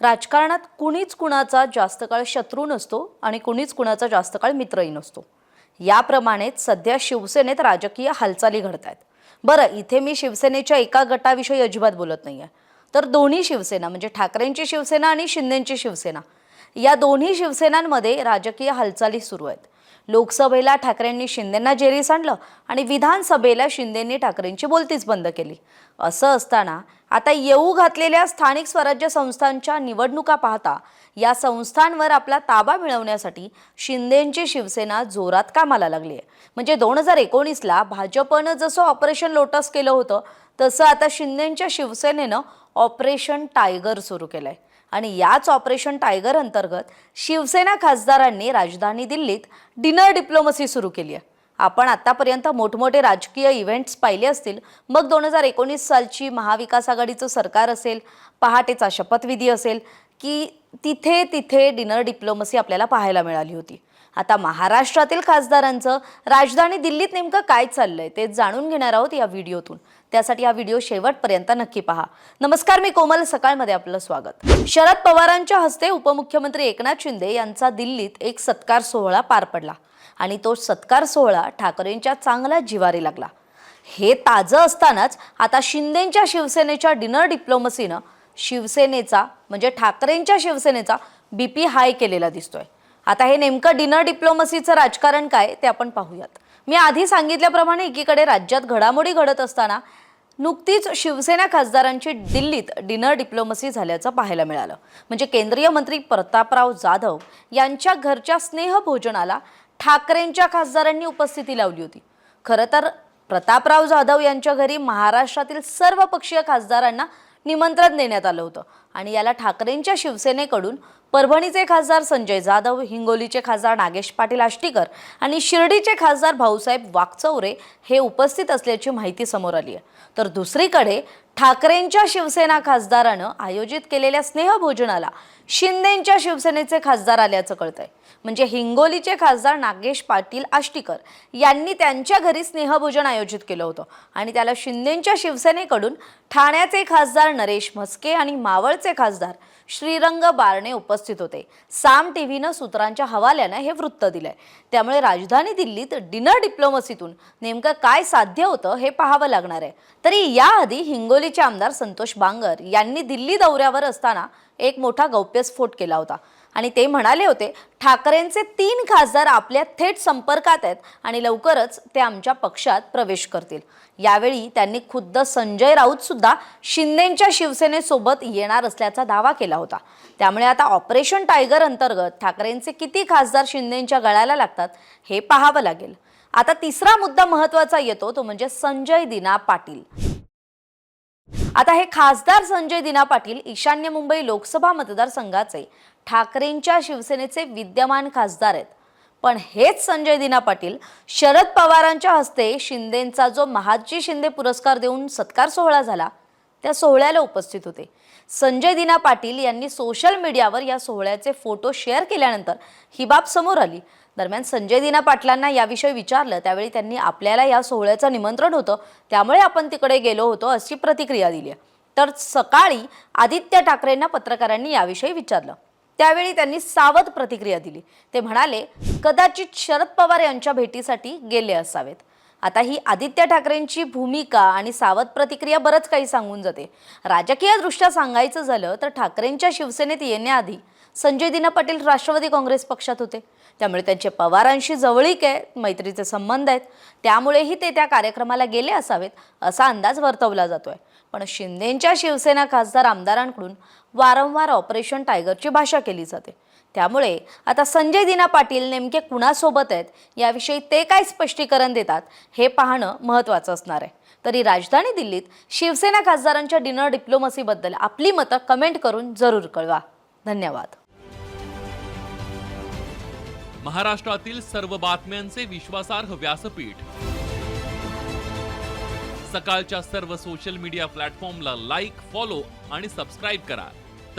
राजकारणात कुणीच कुणाचा जास्त काळ शत्रू नसतो आणि कुणीच कुणाचा जास्त काळ मित्रही नसतो. याप्रमाणेच सध्या शिवसेनेत राजकीय हालचाली घडत आहेत बरं इथे मी शिवसेनेच्या एका गटाविषयी अजिबात बोलत नाही आहे तर दोन्ही शिवसेना म्हणजे ठाकरेंची शिवसेना आणि शिंदेची शिवसेना या दोन्ही शिवसेनांमध्ये राजकीय हालचाली सुरू आहेत. लोकसभेला ठाकरेंनी शिंदेंना जेरीस आणलं आणि विधानसभेला शिंदेंनी ठाकरेंची बोलतीच बंद केली. असं असताना आता येऊ घातलेल्या स्थानिक स्वराज्य संस्थांच्या निवडणुका पाहता या संस्थांवर आपला ताबा मिळवण्यासाठी शिंदेंची शिवसेना जोरात कामाला लागली आहे. म्हणजे दोन हजार एकोणीसला भाजपनं जसं ऑपरेशन लोटस केलं होतं तसं आता शिंदेंच्या शिवसेनेनं ऑपरेशन टायगर सुरू केलं आहे आणि याच ऑपरेशन टायगर अंतर्गत शिवसेना खासदारांनी राजधानी दिल्लीत डिनर डिप्लोमसी सुरू केली आहे. आपण आतापर्यंत मोठमोठे राजकीय इव्हेंट्स पाहिले असतील. मग दोन हजार एकोणीस सालची महाविकास आघाडीचं सरकार असेल पहाटेचा शपथविधी असेल की तिथे तिथे डिनर डिप्लोमसी आपल्याला पाहायला मिळाली होती. आता महाराष्ट्रातील खासदारांचं राजधानी दिल्लीत नेमकं काय चाललंय ते जाणून घेणार आहोत या व्हिडिओतून. त्यासाठी हा व्हिडिओ शेवटपर्यंत नक्की पहा. नमस्कार मी कोमल. सकाळमध्ये आपलं स्वागत. शरद पवारांच्या हस्ते उपमुख्यमंत्री एकनाथ शिंदे यांचा दिल्लीत एक सत्कार सोहळा पार पडला. आणि तो सत्कार सोहळा ठाकरेंच्या चांगला जिवारी लागला. हे ताजं असतानाच आता शिंदेंच्या शिवसेनेच्या डिनर डिप्लोमसीनं शिवसेनेचा म्हणजे ठाकरेंच्या शिवसेनेचा बीपी हाय केलेला दिसतोय. आता हे नेमकं डिनर डिप्लोमसीचं राजकारण काय ते आपण पाहूयात. मी आधी सांगितल्याप्रमाणे एकीकडे राज्यात घडामोडी घडत असताना नुकतीच शिवसेना खासदारांची दिल्लीत डिनर डिप्लोमसी झाल्याचं पाहायला मिळालं. म्हणजे केंद्रीय मंत्री प्रतापराव जाधव यांच्या घरच्या स्नेहभोजनाला ठाकरेंच्या खासदारांनी उपस्थिती लावली होती. खरं तर प्रतापराव जाधव यांच्या घरी महाराष्ट्रातील सर्व पक्षीय खासदारांना निमंत्रण देण्यात आलं होतं. आणि याला ठाकरेंच्या शिवसेनेकडून परभणीचे खासदार संजय जाधव हिंगोलीचे खासदार नागेश पाटील आष्टीकर आणि शिर्डीचे खासदार भाऊसाहेब वाकचौरे हे उपस्थित असल्याची माहिती समोर आली आहे. तर दुसरीकडे ठाकरेंच्या शिवसेना खासदारानं आयोजित केलेल्या स्नेहभोजनाला शिंदेंच्या शिवसेनेचे खासदार आल्याचं कळतंय. म्हणजे हिंगोलीचे खासदार नागेश पाटील आष्टीकर यांनी त्यांच्या घरी स्नेहभोजन आयोजित केलं होतं. आणि त्याला शिंदेंच्या शिवसेनेकडून ठाण्याचे खासदार नरेश म्हस्के आणि मावळचे खासदार श्रीरंग बारणे उपस्थित होते. साम टीव्हीनं सूत्रांच्या हवाल्यानं हे वृत्त दिलंय. त्यामुळे राजधानी दिल्लीत डिनर डिप्लोमसीतून नेमकं काय साध्य होतं हे पाहावं लागणार आहे. तरी याआधी मुंबईचे आमदार संतोष बांगर यांनी दिल्ली दौऱ्यावर असताना एक मोठा गौप्यस्फोट केला होता. आणि ते म्हणाले होते ठाकरेंचे तीन खासदार आपल्या थेट संपर्कात आहेत आणि लवकरच ते आमच्या पक्षात प्रवेश करतील. यावेळी त्यांनी खुद्द संजय राऊत सुद्धा शिंदेच्या शिवसेनेसोबत येणार असल्याचा दावा केला होता. त्यामुळे आता ऑपरेशन टायगर अंतर्गत ठाकरेंचे किती खासदार शिंदेच्या गळ्याला लागतात हे पाहावं लागेल. आता तिसरा मुद्दा महत्त्वाचा येतो तो म्हणजे संजय दिना पाटील. आता हे खासदार संजय दिना पाटील ईशान्य मुंबई लोकसभा मतदारसंघाचे ठाकरेंच्या शिवसेनेचे विद्यमान खासदार आहेत. पण हेच संजय दिना पाटील शरद पवारांच्या हस्ते शिंदेंचा जो महादजी शिंदे पुरस्कार देऊन सत्कार सोहळा झाला त्या सोहळ्याला उपस्थित होते. संजय दिना पाटील यांनी सोशल मीडियावर या सोहळ्याचे फोटो शेअर केल्यानंतर ही बाब समोर आली. दरम्यान संजय दिना पाटलांना याविषयी विचारलं त्यावेळी त्यांनी आपल्याला या सोहळ्याचं निमंत्रण होतं त्यामुळे आपण तिकडे गेलो होतो अशी प्रतिक्रिया दिली. तर सकाळी आदित्य ठाकरेंना पत्रकारांनी याविषयी विचारलं. त्यावेळी त्यांनी सावध प्रतिक्रिया दिली. ते म्हणाले कदाचित शरद पवार यांच्या भेटीसाठी गेले असावेत. आता ही आदित्य ठाकरेंची भूमिका आणि सावध प्रतिक्रिया बरंच काही सांगून जाते. राजकीयदृष्ट्या सांगायचं झालं तर ठाकरेंच्या शिवसेनेत येण्याआधी संजय दिना पाटील राष्ट्रवादी काँग्रेस पक्षात होते. त्यामुळे त्यांचे पवारांशी जवळीक आहे मैत्रीचे संबंध आहेत. त्यामुळेही ते त्या कार्यक्रमाला गेले असावेत असा अंदाज वर्तवला जातोय. पण शिंदेंच्या शिवसेना खासदार आमदारांकडून वारंवार ऑपरेशन टायगरची भाषा केली जाते. त्यामुळे आता संजय दिना पाटील नेमके कुणासोबत आहेत याविषयी ते काय स्पष्टीकरण देतात हे पाहणं महत्त्वाचं असणार आहे. तरी राजधानी दिल्लीत शिवसेना खासदारांच्या डिनर डिप्लोमसीबद्दल आपली मतं कमेंट करून जरूर कळवा. धन्यवाद. महाराष्ट्रातील सर्व बातम्यांचे विश्वासार्ह व्यासपीठ. सकाळच्या सर्व सोशल मीडिया प्लॅटफॉर्मला लाईक फॉलो आणि सबस्क्राईब करा.